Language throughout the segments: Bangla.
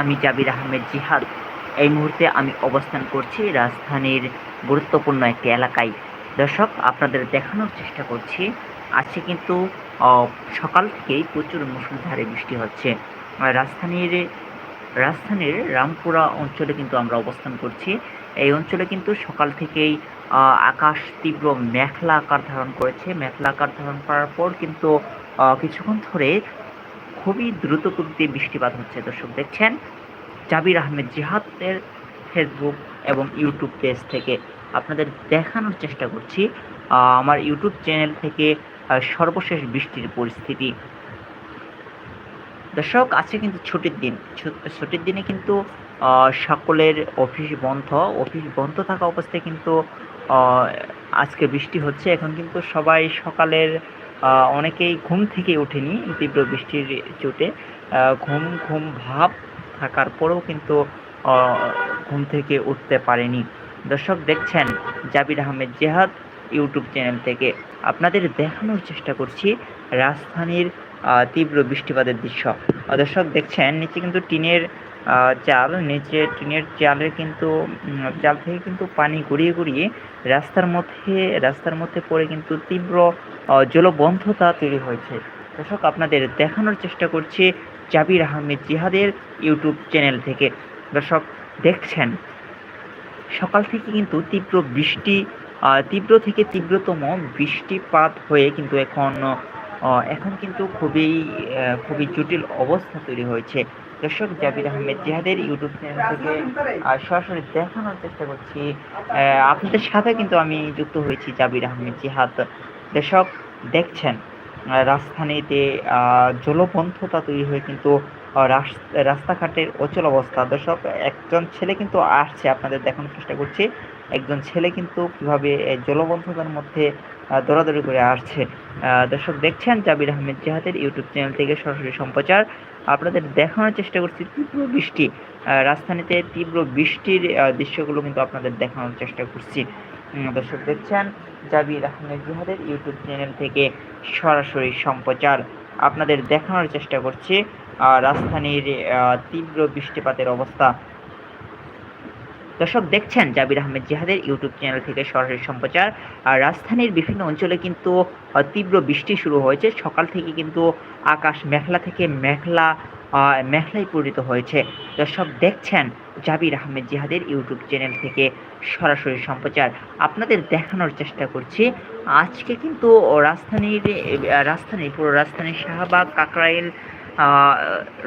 আমি জাবির আহমেদ জিহাদ। এই মুহূর্তে আমি অবস্থান করছি রাজধানীর গুরুত্বপূর্ণ একটি এলাকায়। দর্শক, আপনাদের দেখানোর চেষ্টা করছি, আজকে কিন্তু সকাল থেকেই প্রচুর মুষলধারে বৃষ্টি হচ্ছে। রাজধানীর রাজধানীর রামপুরা অঞ্চলে কিন্তু আমরা অবস্থান করছি। এই অঞ্চলে কিন্তু সকাল থেকেই আকাশ তীব্র মেঘলা আকার ধারণ করেছে। মেঘলা আকার ধারণ করার পর কিন্তু কিছুক্ষণ ধরে খুবই দ্রুত গতিতে বৃষ্টিপাত হচ্ছে, দর্শক দেখছেন। জাবির আহমেদ জিহাদের ফেসবুক এবং ইউটিউব পেজ থেকে আপনাদের দেখানোর চেষ্টা করছি। আমার ইউটিউব চ্যানেল থেকে সর্বশেষ বৃষ্টির পরিস্থিতি। দর্শক, আজকে কিন্তু ছুটির দিন। ছুটির দিনে কিন্তু সকলের অফিস বন্ধ। অফিস বন্ধ থাকা অবস্থায় কিন্তু আজকে বৃষ্টি হচ্ছে। এখন কিন্তু সবাই সকালের অনেকেই ঘুম থেকে ওঠেনি, তীব্র বৃষ্টির চোটে। ঘুম ঘুম ভাব থাকার পরেও কিন্তু ঘুম থেকে উঠতে পারেনি। দর্শক দেখছেন জাবির আহমেদ জেহাদ ইউটিউব চ্যানেল থেকে। আপনাদের দেখানোর চেষ্টা করছি রাজধানীর তীব্র বৃষ্টিপাতের দৃশ্য। দর্শক দেখছেন, নিচে কিন্তু টিনের চাল নিচে টিনের চালের কিন্তু চাল থেকে কিন্তু পানি গড়িয়ে গড়িয়ে রাস্তার মধ্যে রাস্তার মধ্যে পড়ে কিন্তু তীব্র জলবন্ধতা তৈরি হয়েছে। দর্শক, আপনাদের দেখানোর চেষ্টা করছি জাবির আহমেদ জিহাদের ইউটিউব চ্যানেল থেকে। দর্শক, দেখছেন, সকাল থেকে কিন্তু তীব্র বৃষ্টি তীব্র থেকে তীব্রতম বৃষ্টিপাত হয়ে কিন্তু এখন এখন কিন্তু খুবই খুবই জটিল অবস্থা তৈরি হয়েছে। দর্শক, জাবির আহমেদ জিহাদের ইউটিউব চ্যানেল থেকে সরাসরি দেখানোর চেষ্টা করছি। আপনাদের সাথে কিন্তু আমি যুক্ত হয়েছি জাবির আহমেদ জিহাদ। দর্শক, দেখছেন রাজধানীতে জলবন্ধতা তৈরি হয়ে কিন্তু রাস্তাঘাটের অচল অবস্থা। দর্শক, একজন ছেলে কিন্তু আসছে। আপনাদের দেখানোর চেষ্টা করছি। একজন ছেলে কিন্তু কীভাবে জলবন্ধতার মধ্যে দৌড়াদৌড়ি করে আসছে। দর্শক দেখছেন জাবির আহমেদ জেহাদের ইউটিউব চ্যানেল থেকে সরাসরি সম্প্রচার। আপনাদের দেখানোর চেষ্টা করছি তীব্র বৃষ্টি। রাজধানীতে তীব্র বৃষ্টির দৃশ্যগুলো কিন্তু আপনাদের দেখানোর চেষ্টা করছি। দর্শক দেখছেন জাবির আহমেদ জিহাদের ইউটিউব চ্যানেল থেকে সরাসরি সম্প্রচার। আপনাদের দেখানোর চেষ্টা করছি রাজধানীর তীব্র বৃষ্টিপাতের অবস্থা। দর্শক দেখছেন জাবির আহমেদ জিহাদের ইউটিউব চ্যানেল থেকে সরাসরি সম্প্রচার। আর রাজধানীর বিভিন্ন অঞ্চলে কিন্তু তীব্র বৃষ্টি শুরু হয়েছে। সকাল থেকে কিন্তু আকাশ মেঘলা থেকে মেঘলা আহ, মেঘলায় পরিণত হয়েছে। দর্শক দেখছেন জাবির আহমেদ জিহাদের ইউটিউব চ্যানেল থেকে সরাসরি সম্প্রচার। আপনাদের দেখানোর চেষ্টা করছি আজকে কিন্তু রাজধানীর রাজধানীর পুরো রাজধানীর শাহবাগ কাকরাইল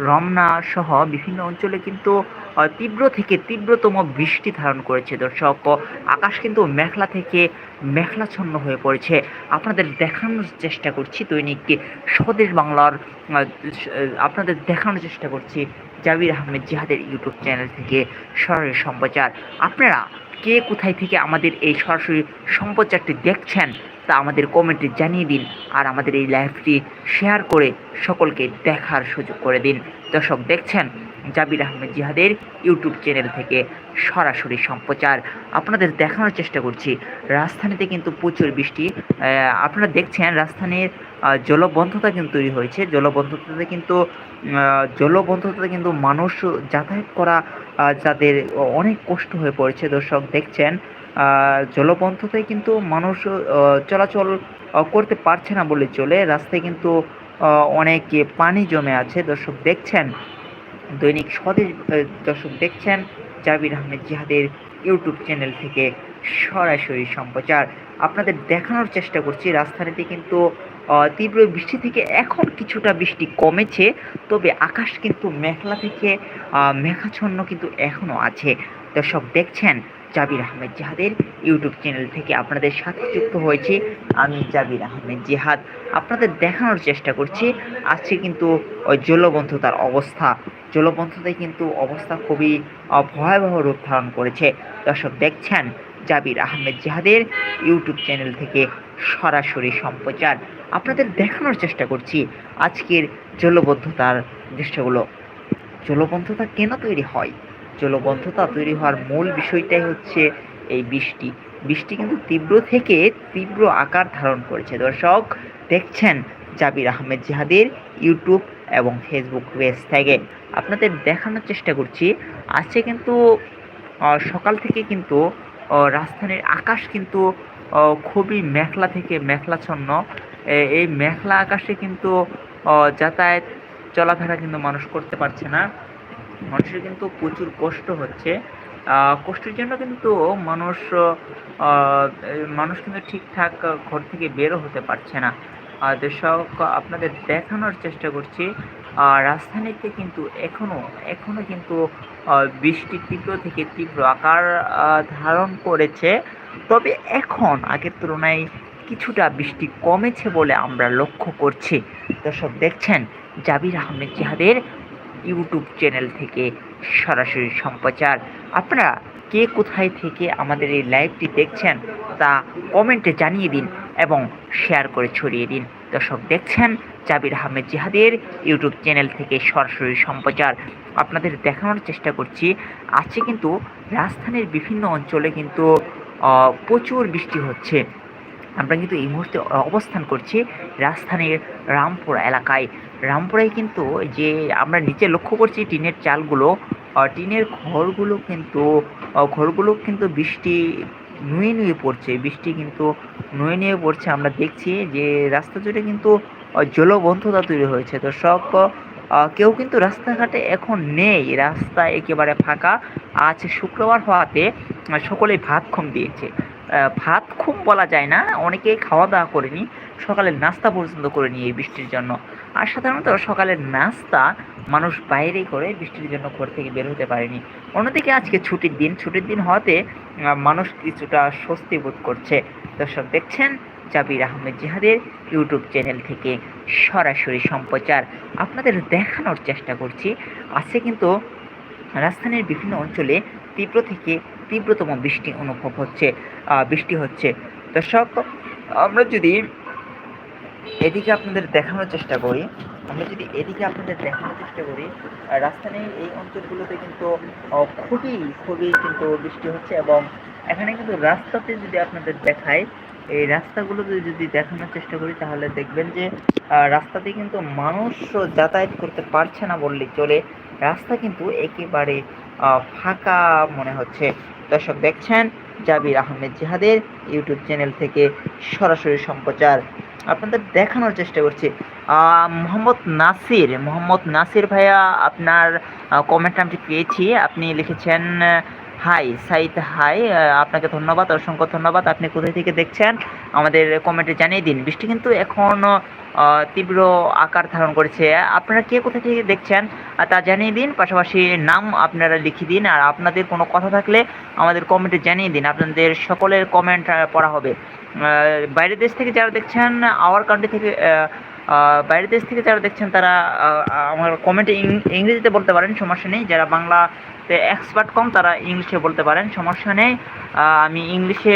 রমনা সহ বিভিন্ন অঞ্চলে কিন্তু তীব্র থেকে তীব্রতম বৃষ্টি ধারণ করেছে, দর্শক। আকাশ কিন্তু মেঘলা থেকে মেঘলাচ্ছন্ন হয়ে পড়েছে। আপনাদের দেখানোর চেষ্টা করছি দৈনিক স্বদেশ বাংলার আপনাদের দেখানোর চেষ্টা করছি জাবির আহমেদ জিহাদের ইউটিউব চ্যানেল থেকে সরাসরি সম্প্রচার। আপনারা কে কোথায় থেকে আমাদের এই সরাসরি সম্প্রচারটি দেখছেন, তা আমাদের কমেন্টে জানিয়ে দিন আর আমাদের এই লাইভটি শেয়ার করে সকলকে দেখার সুযোগ করে দিন। দর্শক, দেখছেন জাবির আহমেদ জিহাদের ইউটিউব চ্যানেল থেকে সরাসরি সম্প্রচার। আপনাদের দেখানোর চেষ্টা করছি। রাজধানীতে কিন্তু প্রচুর বৃষ্টি। আপনারা দেখছেন রাজধানীর জলবন্ধতা কিন্তু তৈরি হয়েছে। জলবন্ধতাতে কিন্তু জলবন্ধতাতে কিন্তু মানুষ যাতায়াত করা যাদের অনেক কষ্ট হয়ে পড়েছে। দর্শক দেখছেন আহ, জলবন্ধতায় কিন্তু মানুষ চলাচল করতে পারছে না বলে চলে। রাস্তায় কিন্তু অনেক পানি জমে আছে। দর্শক দেখছেন দৈনিক স্বদেশ দর্শক দেখছেন জাবির আহমেদ জিহাদের ইউটিউব চ্যানেল থেকে সরাসরি সম্প্রচার। আপনাদের দেখানোর চেষ্টা করছি, রাজধানীতে কিন্তু তীব্র বৃষ্টি থেকে এখন কিছুটা বৃষ্টি কমেছে, তবে আকাশ কিন্তু মেঘলা থেকে মেঘাচ্ছন্ন কিন্তু এখনও আছে। দর্শক দেখছেন জাবির আহমেদ জিহাদের ইউটিউব চ্যানেল থেকে আপনাদের সাথে যুক্ত হয়েছি আমি জাবির আহমেদ জিহাদ। আপনাদের দেখানোর চেষ্টা করছি, আজকে কিন্তু জলবন্ধতার অবস্থা জলবন্ধতায় কিন্তু অবস্থা খুবই ভয়াবহ রূপ ধারণ করেছে। দর্শক দেখছেন জাবির আহমেদ জিহাদের ইউটিউব চ্যানেল থেকে সরাসরি সম্প্রচার। আপনাদের দেখানোর চেষ্টা করছি আজকের জলবদ্ধতার দৃশ্যগুলো। জলবদ্ধতা কেন তৈরি হয়? জলবদ্ধতা তৈরি হওয়ার মূল বিষয়টাই হচ্ছে এই বৃষ্টি। বৃষ্টি কিন্তু তীব্র থেকে তীব্র আকার ধারণ করেছে। দর্শক দেখছেন জাবির আহমেদ জিহাদের ইউটিউব এবং ফেসবুক পেজ থেকে আপনাদের দেখানোর চেষ্টা করছি। আজকে কিন্তু সকাল থেকে কিন্তু রাজধানীর আকাশ কিন্তু খুবই মেঘলা থেকে মেঘলাচ্ছন্ন। এই মেঘলা আকাশে কিন্তু যাতায়াত, চলাফেরা কিন্তু মানুষ করতে পারছে না। মানুষের কিন্তু প্রচুর কষ্ট হচ্ছে। কষ্টের জন্য কিন্তু মানুষ মানুষ কিন্তু ঠিকঠাক ঘর থেকে বেরো হতে পারছে না। দর্শক আপনাদের দেখানোর চেষ্টা করছি। রাজধানীতে কিন্তু এখনও এখনও কিন্তু বৃষ্টি তীব্র থেকে তীব্র আকার ধারণ করেছে। তবে এখন আগের তুলনায় কিছুটা বৃষ্টি কমেছে বলে আমরা লক্ষ্য করছি। দর্শক, দেখছেন জাবির আহমেদ জিহাদের ইউটিউব চ্যানেল থেকে সরাসরি সম্প্রচার। আপনারা কে কোথায় থেকে আমাদের এই লাইভটি দেখছেন তা কমেন্টে জানিয়ে দিন এবং শেয়ার করে ছড়িয়ে দিন। দর্শক দেখছেন জাবির আহমেদ জিহাদের ইউটিউব চ্যানেল থেকে সরাসরি সম্প্রচার। আপনাদের দেখানোর চেষ্টা করছি আজকে কিন্তু রাজধানীর বিভিন্ন অঞ্চলে কিন্তু প্রচুর বৃষ্টি হচ্ছে। আমরা কিন্তু এই মুহূর্তে অবস্থান করছি রাজধানীর রামপুরা এলাকায়। রামপুরায় কিন্তু যে আমরা নিচে লক্ষ্য করছি টিনের চালগুলো টিনের ঘরগুলো কিন্তু ঘরগুলো কিন্তু বৃষ্টি নুয়ে নুয়ে পড়ছে। বৃষ্টি কিন্তু নুয়ে নুয়ে পড়ছে। আমরা দেখছি যে রাস্তা জুড়ে কিন্তু জলবন্ধতা তৈরি হয়েছে। দর্শক আহ, কেউ কিন্তু রাস্তাঘাটে এখন নেই। রাস্তা একেবারে ফাঁকা। আজ শুক্রবার হওয়াতে সকলেই ভাত কম দিয়েছে। ভাত খুব বলা যায় না। অনেকেই খাওয়া দাওয়া করেনি। সকালে নাস্তা পর্যন্ত করেনি এই বৃষ্টির জন্য। আর সাধারণত সকালের নাস্তা মানুষ বাইরেই করে, বৃষ্টির জন্য ঘর থেকে বের হতে পারেনি। অন্যদিকে আজকে ছুটির দিন ছুটির দিন হওয়াতে মানুষ কিছুটা স্বস্তি বোধ করছে। দর্শক দেখছেন জাবির আহমেদ জিহাদের ইউটিউব চ্যানেল থেকে সরাসরি সম্প্রচার। আপনাদের দেখানোর চেষ্টা করছি। আজকে কিন্তু রাজধানীর বিভিন্ন অঞ্চলে তীব্র থেকে তীব্রতম বৃষ্টি অনুভব হচ্ছে। বৃষ্টি হচ্ছে। দর্শক, আমরা যদি এদিকে আপনাদের দেখানোর চেষ্টা করি। আমরা যদি এদিকে আপনাদের দেখানোর চেষ্টা করি রাজধানীর এই অঞ্চলগুলোতে কিন্তু খুবই খুবই কিন্তু বৃষ্টি হচ্ছে এবং এখানে কিন্তু রাস্তাতে যদি আপনাদের দেখায় এই রাস্তাগুলোতে যদি দেখানোর চেষ্টা করি, তাহলে দেখবেন যে রাস্তাতে কিন্তু মানুষ যাতায়াত করতে পারছে না বললেই চলে। রাস্তা কিন্তু একেবারে ফাঁকা মনে হচ্ছে। দর্শক দেখছেন জাবির আহমেদ জিহাদের ইউটিউব চ্যানেল থেকে সরাসরি সম্প্রচার। আপনাদের দেখানোর চেষ্টা করছি। মোহাম্মদ নাসির মোহাম্মদ নাসির ভাইয়া আপনার কমেন্ট আমি পেয়েছি। আপনি লিখেছেন হাই, সাইদ হাই আপনাকে ধন্যবাদ, অসংখ্য ধন্যবাদ। আপনি কোথায় থেকে দেখছেন? আমাদের কমেন্টে জানিয়ে দিন। বৃষ্টি কিন্তু এখন তীব্র আকার ধারণ করেছে। আপনারা কে কোথা থেকে দেখছেন? তা জানিয়ে দিন। পাশাপাশি নাম আপনারা লিখে দিন। আর আপনাদের কোনো কথা থাকলে আমাদের কমেন্টে জানিয়ে দিন। আপনাদের সকলের কমেন্ট পড়া হবে। বাইরের দেশ থেকে যারা দেখছেন আওয়ার কান্ট্রি থেকে বাইরের দেশ থেকে যারা দেখছেন, তারা আমার কমেন্টে ইংরেজিতে বলতে পারেন, সমস্যা নেই। যারা বাংলাতে এক্সপার্ট কম, তারা ইংলিশে বলতে পারেন, সমস্যা নেই। আমি ইংলিশে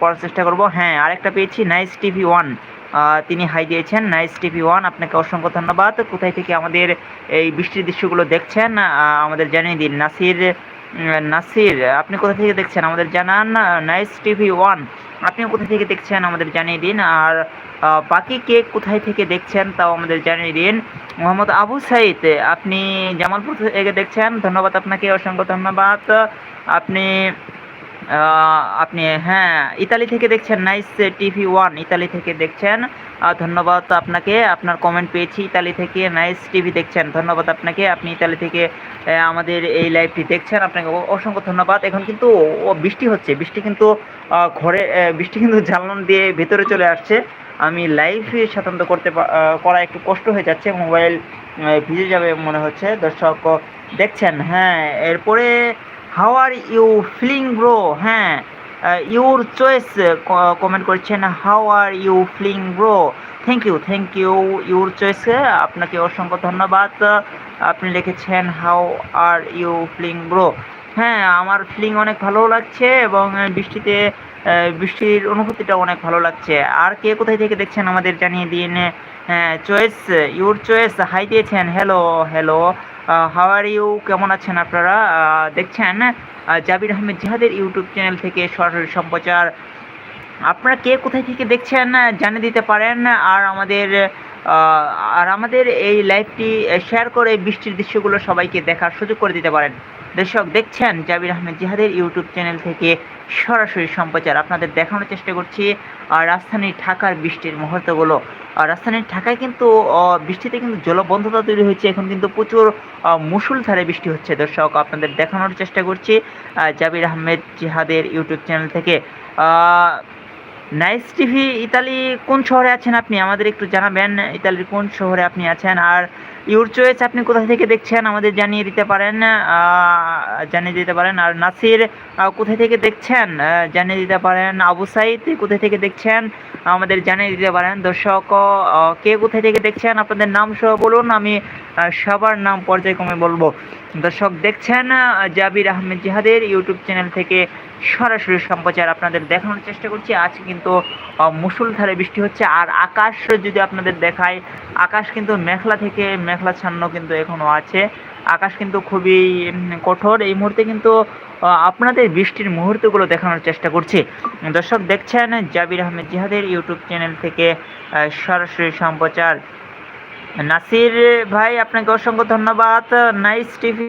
পড়ার চেষ্টা করব। হ্যাঁ আরেকটা পেয়েছি নাইস টিভি ওয়ান তিনি হাই দিয়েছেন নাইস টিভি ওয়ান আপনাকে অসংখ্য ধন্যবাদ। কোথায় থেকে আমাদের এই বৃষ্টির দৃশ্যগুলো দেখছেন আমাদের জানিয়ে দিন। নাসির নাসির, আপনি কোথা থেকে দেখছেন? আমাদের জানান নাইস টিভি ওয়ান। আপনি কোথা থেকে দেখছেন? আমাদের জানিয়ে দিন। আর বাকি কে কোথায় থেকে দেখছেন তাও আমাদের জানিয়ে দিন। মোহাম্মদ আবু সাইদ, আপনি জামালপুর থেকে দেখছেন। ধন্যবাদ আপনাকে, অসংখ্য ধন্যবাদ। আপনি আপনি হ্যাঁ ইতালি থেকে দেখছেন নাইস টিভি ওয়ান ইতালি থেকে দেখছেন। ধন্যবাদ আপনাকে, আপনার কমেন্ট পেয়েছি, ইতালি থেকে নাইস টিভি দেখছেন। ধন্যবাদ আপনাকে, আপনি ইতালি থেকে আমাদের এই লাইভটি দেখছেন। আপনাকে অসংখ্য ধন্যবাদ। এখন কিন্তু বৃষ্টি হচ্ছে, বৃষ্টি কিন্তু ঘরে বৃষ্টি কিন্তু জানলাম দিয়ে ভেতরে চলে আসছে। আমি লাইভ সাধারণত করতে করা একটু কষ্ট হয়ে যাচ্ছে মোবাইল ভিজে যাবে মনে হচ্ছে। দর্শক দেখছেন হ্যাঁ এরপরে how are you feeling bro হ্যাঁ ইউর চয়েস কমেন্ট করছেন how are you feeling bro thank you thank you your choice আপনাকে অসংখ্য ধন্যবাদ আপনি লিখেছেন how are you feeling bro হ্যাঁ আমার ফিলিং অনেক ভালো লাগছে এবং বৃষ্টিতে বৃষ্টির অনুভূতিটা অনেক ভালো লাগছে। আর কে কোথায় থেকে দেখছেন আমাদের জানিয়ে দিন হ্যাঁ চয়েস ইউর চয়েস হাই দিয়েছেন hello hello how are you কেমন আছেন আপনারা? দেখছেন জাবির আহমেদ জিহাদের ইউটিউব চ্যানেল থেকে সরাসরি সম্প্রচার। আপনারা কে কোথায় থেকে দেখছেন জানিয়ে দিতে পারেন। আর আমাদের আর আমাদের এই লাইভটি শেয়ার করে বৃষ্টির দৃশ্যগুলো সবাইকে দেখার সুযোগ করে দিতে পারেন। দর্শক, দেখছেন, জাবির আহমেদ জিহাদের ইউটিউব চ্যানেল থেকে সরাসরি সম্প্রচার। আপনাদের দেখানোর চেষ্টা করছি আর রাজধানী ঢাকার বৃষ্টির মুহূর্তগুলো। রাজধানীর ঢাকায় কিন্তু বৃষ্টিতে কিন্তু জলবন্ধতা তৈরি হয়েছে। এখন কিন্তু প্রচুর মুসুলধারে বৃষ্টি হচ্ছে। দর্শক, আপনাদের দেখানোর চেষ্টা করছি জাবির আহমেদ জিহাদের ইউটিউব চ্যানেল থেকে। নাইস টিভি ইতালি কোন শহরে আছেন আপনি? আমাদের একটু জানাবেন, ইতালির কোন শহরে আপনি আছেন? আর ইউর চয়েস আপনি কোথা থেকে দেখছেন আমাদের জানিয়ে দিতে পারেন জানিয়ে দিতে পারেন। আর নাসির কোথায় থেকে দেখছেন জানিয়ে দিতে পারেন। আবু সাইদ কোথায় থেকে দেখছেন, আমাদের জানিয়ে দিতে পারেন। দর্শক কে কোথায় থেকে দেখছেন, আপনাদের নাম সহ বলুন, আমি সবার নাম পর্যায়ক্রমে বলব। দর্শক, দেখছেন জাবির আহমেদ জিহাদের ইউটিউব চ্যানেল থেকে সরাসরি সম্প্রচার আপনাদের দেখানোর চেষ্টা করছি। আজ কিন্তু আহ, মুষলধারে বৃষ্টি হচ্ছে আর আকাশ যদি আপনাদের দেখায় আকাশ কিন্তু মেঘলা থেকে মেঘলা ছান্ন কিন্তু এখনও আছে। আকাশ কিন্তু খুবই কঠোর। এই মুহূর্তে কিন্তু আপনাদের বৃষ্টির মুহূর্তগুলো দেখানোর চেষ্টা করছি। দর্শক দেখছেন জাবির আহমেদ জিহাদের ইউটিউব চ্যানেল থেকে সরাসরি সম্প্রচার। নাসির ভাই আপনাকে অসংখ্য ধন্যবাদ। নাইস টিভি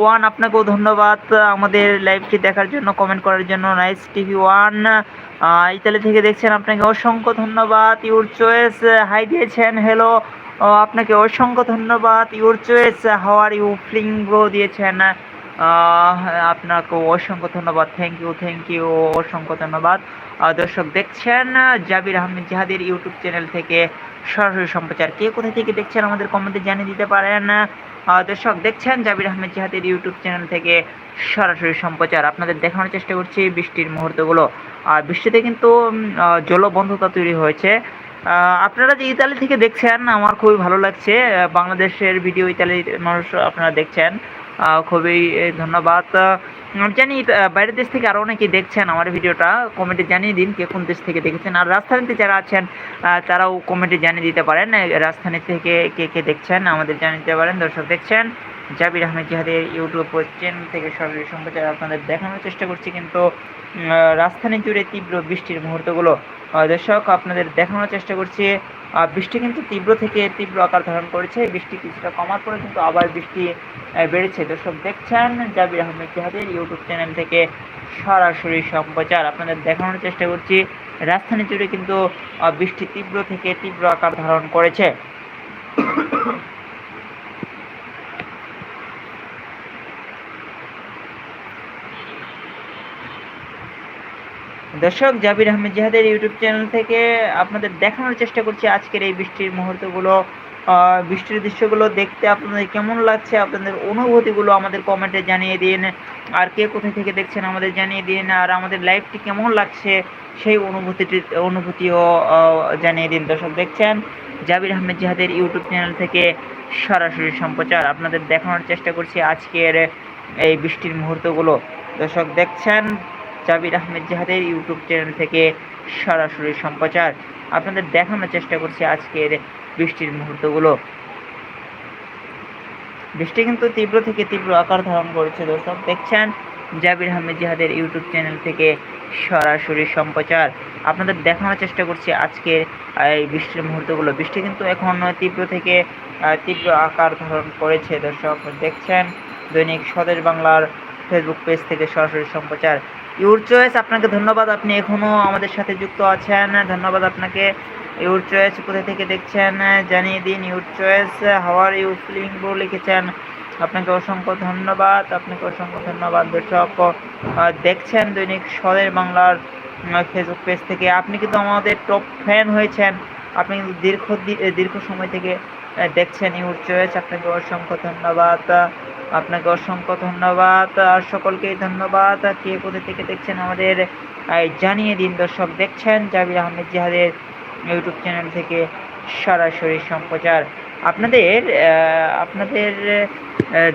ওয়ান, আপনাকেও ধন্যবাদ আমাদের লাইভটি দেখার জন্য কমেন্ট করার জন্য নাইস টিভি ওয়ান ইতালি থেকে দেখছেন, আপনাকে অসংখ্য ধন্যবাদ ইউর চয়েস হাই দিয়েছেন হ্যালো আপনাকে অসংখ্য ধন্যবাদ your choice how are you feeling bro দিয়েছেন আপনাকে অসংখ্য ধন্যবাদ থ্যাংক ইউ থ্যাংক ইউ অসংখ্য ধন্যবাদ। দর্শক দেখছেন, জাবির আহমেদ জাহাদের ইউটিউব চ্যানেল থেকে সরাসরি সম্প্রচার। কে কোথা থেকে দেখছেন, আমাদের কমেন্টে জানিয়ে দিতে পারেন। দর্শক দেখছেন জাবির আহমেদ জিহাদের ইউটিউব চ্যানেল থেকে সরাসরি সম্প্রচার। আপনাদের দেখানোর চেষ্টা করছি বৃষ্টির মুহূর্তগুলো। আর বৃষ্টিতে কিন্তু জলবন্ধতা তৈরি হয়েছে। আপনারা যে ইতালি থেকে দেখছেন, আমার খুবই ভালো লাগছে। বাংলাদেশের ভিডিও ইতালির মানুষ আপনারা দেখছেন। খুবই ধন্যবাদ। জানি বাইরের দেশ থেকে আরও অনেকেই দেখছেন আমার ভিডিওটা, কমেন্টে জানিয়ে দিন কে কোন দেশ থেকে দেখেছেন। আর রাজধানীতে যারা আছেন তারাও কমেন্টে জানিয়ে দিতে পারেন রাজধানী থেকে কে কে দেখছেন আমাদের জানিয়ে দিতে পারেন। দর্শক দেখছেন, জাবির আহমেদ জিহাদের ইউটিউব চ্যানেল থেকে সরাসরি সম্প্রচার আপনাদের দেখানোর চেষ্টা করছি, কিন্তু রাজধানী জুড়ে তীব্র বৃষ্টির মুহূর্তগুলো দর্শক আপনাদের দেখানোর চেষ্টা করছি। বৃষ্টি কিন্তু তীব্র থেকে তীব্র আকার ধারণ করেছে। বৃষ্টি কিছুটা কমার পরে কিন্তু আবার বৃষ্টি বেড়েছে। দর্শক দেখছেন জাবির আহমেদ জাহাদের ইউটিউব চ্যানেল থেকে সরাসরি সম্প্রচার। আপনাদের দেখানোর চেষ্টা করছি, রাজধানী জুড়ে কিন্তু বৃষ্টি তীব্র থেকে তীব্র আকার ধারণ করেছে। দর্শক, জাবির আহমেদ জিহাদের ইউটিউব চ্যানেল থেকে আপনাদের দেখানোর চেষ্টা করছি আজকের এই বৃষ্টির মুহূর্তগুলো। বৃষ্টির দৃশ্যগুলো দেখতে আপনাদের কেমন লাগছে, আপনাদের অনুভূতিগুলো আমাদের কমেন্টে জানিয়ে দিন। আর কে কোথায় থেকে দেখছেন আমাদের জানিয়ে দিন, আর আমাদের লাইভটি কেমন লাগছে সেই অনুভূতিটি, অনুভূতিও জানিয়ে দিন দর্শক দেখছেন। জাবির আহমেদ জিহাদের ইউটিউব চ্যানেল থেকে সরাসরি সম্প্রচার আপনাদের দেখানোর চেষ্টা করছি আজকের এই বৃষ্টির মুহূর্তগুলো। দর্শক দেখছেন জাবির আহমেদ জাহাদের ইউটিউব চ্যানেল থেকে সরাসরি সম্প্রচার। আপনাদের দেখানোর চেষ্টা করছি আজকের বৃষ্টির মুহূর্তগুলো। বৃষ্টি কিন্তু তীব্র থেকে তীব্র আকার ধারণ করেছে, দর্শক। দেখছেন জাবির আহমেদ জিহাদের ইউটিউব চ্যানেল থেকে সরাসরি সম্প্রচার। আপনাদের দেখানোর চেষ্টা করছি আজকের এই বৃষ্টির মুহূর্তগুলো। বৃষ্টি কিন্তু এখন তীব্র থেকে তীব্র আকার ধারণ করেছে, দর্শক। দেখছেন দৈনিক স্বদেশ বাংলার ফেসবুক পেজ থেকে সরাসরি সম্প্রচার। ইউর চয়েস আপনাকে ধন্যবাদ। আপনি এখনও আমাদের সাথে যুক্ত আছেন। ধন্যবাদ আপনাকে। ইউর চয়েস কোথা থেকে দেখছেন? জানিয়ে দিন। Your choice how are you feeling bro লিখেছেন। আপনাকে অসংখ্য ধন্যবাদ। আপনাকে অসংখ্য ধন্যবাদ, দর্শক। দেখছেন দৈনিক স্বরের বাংলার ফেসবুক পেজ থেকে। আপনি কিন্তু আমাদের টপ ফ্যান হয়েছেন। আপনি কিন্তু দীর্ঘ দীর্ঘ সময় থেকে দেখছেন ইউর চয়েস আপনাকে অসংখ্য ধন্যবাদ। আপনাকে অসংখ্য ধন্যবাদ। আর সকলকেই ধন্যবাদ। কে কোথা থেকে দেখছেন আমাদের জানিয়ে দিন দর্শক, দেখছেন জাবির আহমেদ জিহাদের ইউটিউব চ্যানেল থেকে সরাসরি সম্প্রচার। আপনাদের আপনাদের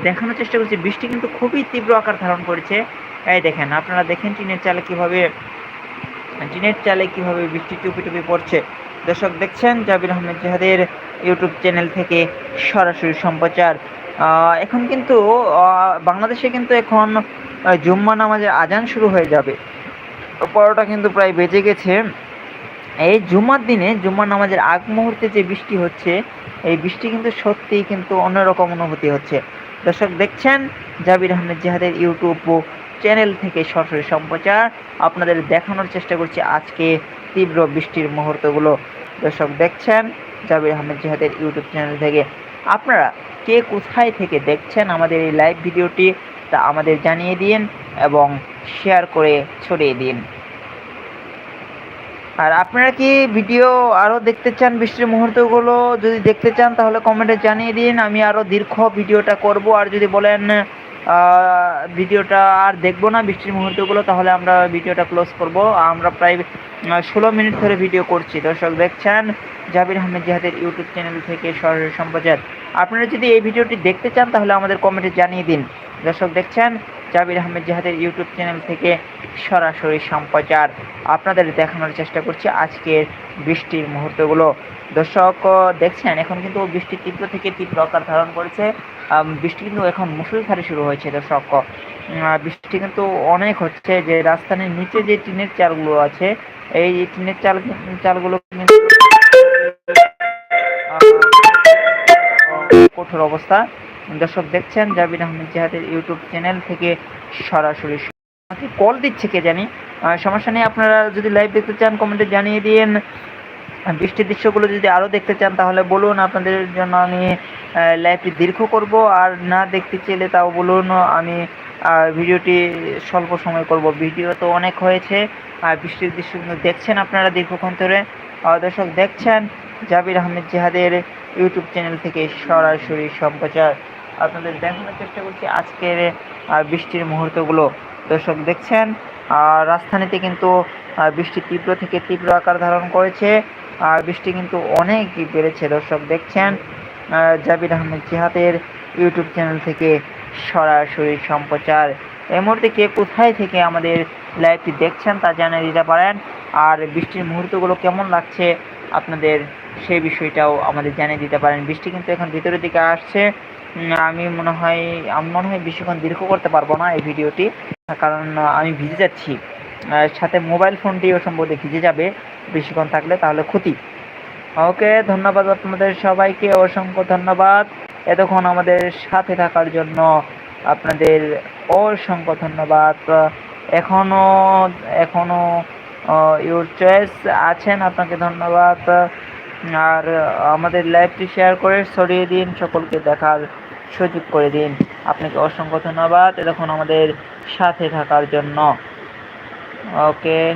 দেখানোর চেষ্টা করছি, বৃষ্টি কিন্তু খুবই তীব্র আকার ধারণ করেছে। এই দেখেন, আপনারা দেখেন টিনের চালে কীভাবে, টিনের চালে কীভাবে বৃষ্টি টুপি টুপি পড়ছে। দর্শক দেখছেন জাবির আহমেদ জাহাদের ইউটিউব চ্যানেল থেকে সরাসরি সম্প্রচার। এখন কিন্তু বাংলাদেশে কিন্তু এখন জুম্মা নামাজের আজান শুরু হয়ে যাবে। পরোটা কিন্তু প্রায় বেজে গেছে। এই জুমার দিনে জুমার নামাজের আগ মুহূর্তে যে বৃষ্টি হচ্ছে, এই বৃষ্টি কিন্তু সত্যিই কিন্তু অন্যরকম অনুভূতি হচ্ছে। দর্শক দেখছেন জাবির আহমেদ জাহাদের ইউটিউব চ্যানেল থেকে সরাসরি সম্প্রচার। আপনাদের দেখানোর চেষ্টা করছি আজকে তীব্র বৃষ্টির মুহূর্তগুলো দর্শক দেখছেন জাবির আহমেদ জিহাদের ইউটিউব চ্যানেল থেকে। আপনারা কে কোথায় থেকে দেখছেন আমাদের এই লাইভ ভিডিওটি তা আমাদের জানিয়ে দিন এবং শেয়ার করে ছড়িয়ে দিন। আর আপনারা কি ভিডিও আরও দেখতে চান বৃষ্টির মুহূর্তগুলো? যদি দেখতে চান তাহলে কমেন্টে জানিয়ে দিন। আমি আরও দীর্ঘ ভিডিওটা করব। আর যদি বলেন ভিডিওটা আর দেখব না বৃষ্টির মুহূর্তগুলো, তাহলে আমরা ভিডিওটা ক্লোজ করব। আমরা প্রায় ষোলো মিনিট ধরে ভিডিও করছি। দর্শক দেখছেন জাবির আহমেদ জিহাদের ইউটিউব চ্যানেল থেকে সরাসরি সম্প্রচার। আপনারা যদি এই ভিডিওটি দেখতে চান, তাহলে আমাদের কমেন্টে জানিয়ে দিন। দর্শক দেখছেন জাবির আহমেদ জিহাদের ইউটিউব চ্যানেল থেকে সরাসরি সম্প্রচার আপনাদের দেখানোর চেষ্টা করছি আজকের বৃষ্টির মুহূর্তগুলো। দর্শক দেখছেন, এখন কিন্তু বৃষ্টি তীব্র থেকে তীব্র আকার ধারণ করেছে। বৃষ্টি কিন্তু এখন মুসুলধারে শুরু হয়েছে, দর্শক। বৃষ্টি কিন্তু অনেক হচ্ছে যে রাজধানীর নিচে যে টিনের চালগুলো আছে, এই টিনের চাল চালগুলো কিন্তু কঠোর অবস্থা। দর্শক দেখছেন জাবির আহমেদ জিহাদের ইউটিউব চ্যানেল থেকে সরাসরি আমাকে কল দিচ্ছে, কে জানি। সমস্যা নেই, আপনারা যদি লাইভ দেখতে চান কমেন্টে জানিয়ে দিন বৃষ্টির দৃশ্যগুলো যদি আরও দেখতে চান, তাহলে বলুন। আপনাদের জন্য আমি লাইভটি দীর্ঘ করব, আর না দেখতে চাইলে তাও বলুন। আমি ভিডিওটি স্বল্প সময় করব। ভিডিও তো অনেক হয়েছে, আর বৃষ্টির দৃশ্যগুলো দেখছেন আপনারা দীর্ঘক্ষণ ধরে। দর্শক দেখছেন, জাবির আহমেদ জিহাদের ইউটিউব চ্যানেল থেকে সরাসরি সম্প্রচার আপনাদের দেখানোর চেষ্টা করছি আজকের বৃষ্টির মুহূর্তগুলো। দর্শক দেখছেন আর রাজধানীতে কিন্তু বৃষ্টি তীব্র থেকে তীব্র আকার ধারণ করেছে। আর বৃষ্টি কিন্তু অনেক বেড়েছে, দর্শক দেখছেন। জাবির আহমেদ জিহাদের ইউটিউব চ্যানেল থেকে সরাসরি সম্প্রচার। এই মুহূর্তে কে কোথায় থেকে আমাদের লাইভটি দেখছেন তা জানিয়ে দিতে পারেন। আর বৃষ্টির মুহূর্তগুলো কেমন লাগছে আপনাদের সেই বিষয়টাও আমাদের জানিয়ে দিতে পারেন। বৃষ্টি কিন্তু এখন ভিতরের দিকে আসছে। আমি মনে হয়, আমি মনে হয় বেশিক্ষণ দীর্ঘ করতে পারব না এই ভিডিওটি, কারণ আমি ভিজে যাচ্ছি। সাথে মোবাইল ফোনটিও সম্ভবত ভিজে যাবে, বেশিক্ষণ থাকলে তাহলে ক্ষতি। ওকে, ধন্যবাদ আপনাদের সবাইকে, অসংখ্য ধন্যবাদ। এতক্ষণ আমাদের সাথে থাকার জন্য আপনাদের অসংখ্য ধন্যবাদ। এখনও এখনও ইউর চয়েস আছেন, আপনাকে ধন্যবাদ। আর আমাদের লাইভটি শেয়ার করে ছড়িয়ে দিন, সকলকে দেখার সুযোগ করে দিন। আপনাকে অসংখ্য ধন্যবাদ। এতক্ষণ আমাদের সাথে থাকার জন্য। ওকে।